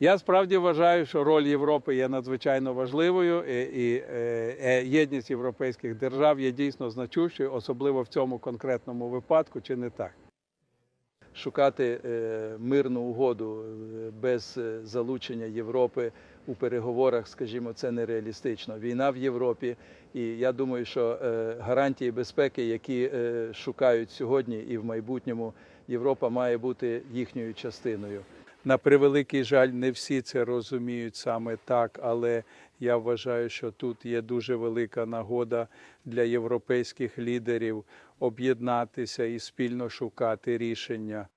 Я справді вважаю, що роль Європи є надзвичайно важливою, і, е, е, єдність європейських держав є дійсно значущою, особливо в цьому конкретному випадку, чи не так? Шукати е, мирну угоду без залучення Європи у переговорах, скажімо, це нереалістично. Війна в Європі, і я думаю, що гарантії безпеки, які шукають сьогодні і в майбутньому, Європа має бути їхньою частиною. На превеликий жаль, не всі це розуміють саме так, але я вважаю, що тут є дуже велика нагода для європейських лідерів об'єднатися і спільно шукати рішення.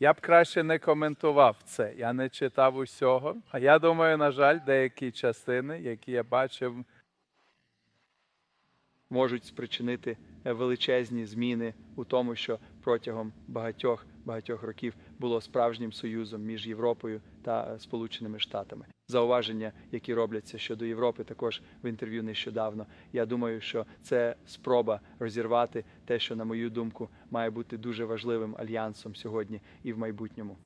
Я б краще не коментував це. Я не читав усього. А я думаю, на жаль, деякі частини, які я бачив, можуть спричинити е, величезні зміни у тому, що протягом багатьох багатьох років було справжнім союзом між Європою та е, Сполученими Штатами. Зауваження, які робляться щодо Європи, також в інтерв'ю нещодавно. Я думаю, що це спроба розірвати те, що, на мою думку, має бути дуже важливим альянсом сьогодні і в майбутньому.